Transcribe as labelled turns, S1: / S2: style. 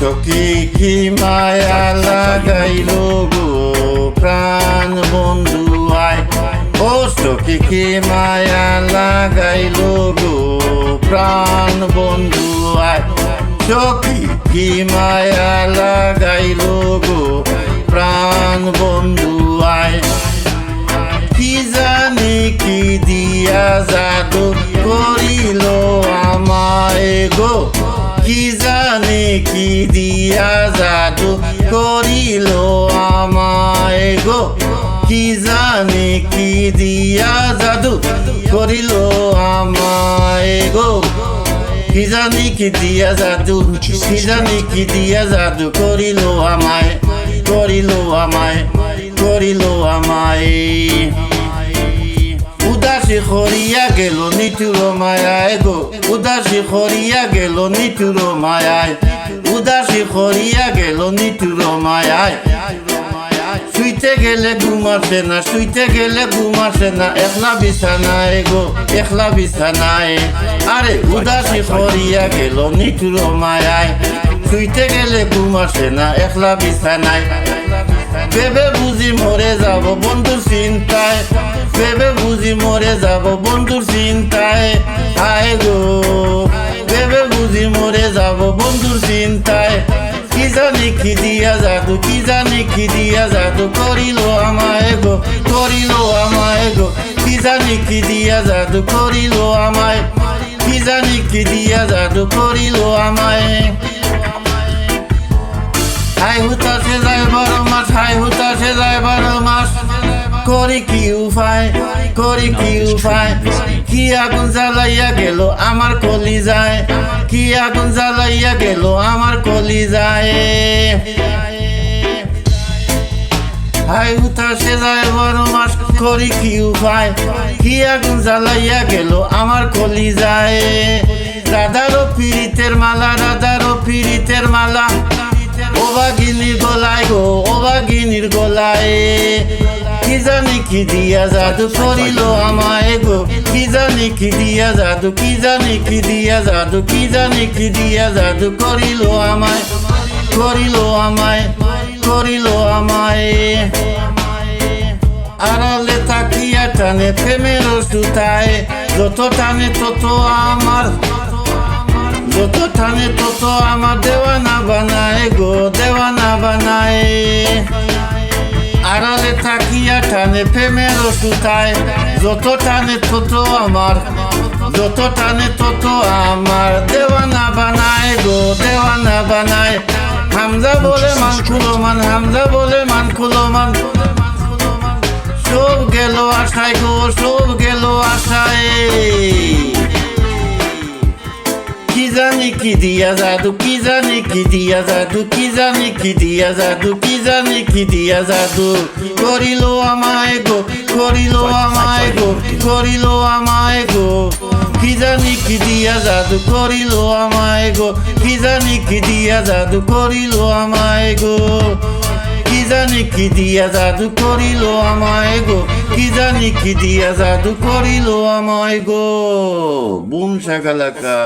S1: সখী কি মায়া লাগাইল গো প্রাণ বন্ধু আয়। ও সখী কি মায়া লাগাইল গো প্রাণ বন্ধু আয়। সখী কি মায়া লাগাইল গো প্রাণ বন্ধু আয়। কি জানি কি দিয়া জাদু কি জানি কি দিয়া জাদু করিল আমায় গো? কি জানি কি দিয়া জাদু, কি জানি কি দিয়া জাদু করিল আমায় করিল আমায় করিল আমায়। উদাসী খরিয়া গেল নিতুর মায়ায় গো, উদাসী খরিয়া গেল নিতুর মায়ায়, উদাসী খরিয়া গেল নিতুর মায়ায়। শুইতে গেলে ঘুম আসে না, শুইতে গেলে ঘুম আসে না। একলা বিছানায় গো, একলা বিছানায়। আরে উদাসী খরিয়া গেল নিতুর মায়ায়। শুইতে গেলে ঘুম আসে না, একলা বিছানায়। ভেবে বুঝি মরে যাব বন্ধুর চিন্তায়। ভেবে বুঝি মরে যাব বন্ধুর চিন্তায়। হায় গো, ভেবে বুঝি মরে যাব বন্ধুর চিন্তায়। জানি কি দিয়া জাদু কি জানি কি দিয়া জাদু করিল আমায় গো করিল আমায় গো কি জানি কি দিয়া জাদু করিল আমায় কি জানি কি দিয়া জাদু করিল আমায় হাই হুতাশে যায় বারো মাস হাই হুতাশে যায় বারো মাস করি কি উপায়, করি কি উপায়? কি আগুন জ্বালাইয়া গেল, আমার কলি যায় কি আগুন জ্বালাইয়া গেল? আমার কলি যায় হাই হুতাশে যায় বারো মাস, করি কি উপায়? কি আগুন জ্বালাইয়া গেল আমার কলি যায় রাধারও পীড়িতের মালা, রাধারও পীড়িতের মালা। ওবাগিনীর গলায় গো ওবাগিনীর গলায়। কি জানি কি দিয়া জাদু করিল আমায় গো? কি জানি কি দিয়া জাদু, কি জানি কি দিয়া জাদু, কি জানি কি দিয়া জাদু করিল আমায়? করিল আমায় করিল আমায়। আড়ালে তাকিয়া টানে প্রেমের সুতায়। যত টানে তত আমার, যত টানে তত আমার দেওয়ানা বানায় গো বানায় আড়ালে তাকিয়া টানে প্রেমের সুতায় যত টানে তত আমার, যত টানে তত আমার। দেওয়ানা বানায় গো, দেওয়ানা বানায়। হামজা বলে মান খুলো মান, হামজা বলে মান খুলো মান। সব গেল আশায় গো, সব গেল আশায়। জানি কি দিয়া জাদু কি জানি কি দিয়া জাদু কি জানি কি দিয়া জাদু কি জানি কি দিয়া জাদু। করিল আমায় গো করিল আমায় গো করিল আমায় গো। কি জানি কি দিয়া জাদু করিল আমায় গো কি জানি কি দিয়া জাদু করিল আমায় গো। কি জানি কি দিয়া জাদু করিল আমায় গো কি জানি কি দিয়া জাদু করিল আমায় গো। বুম শাকালাকা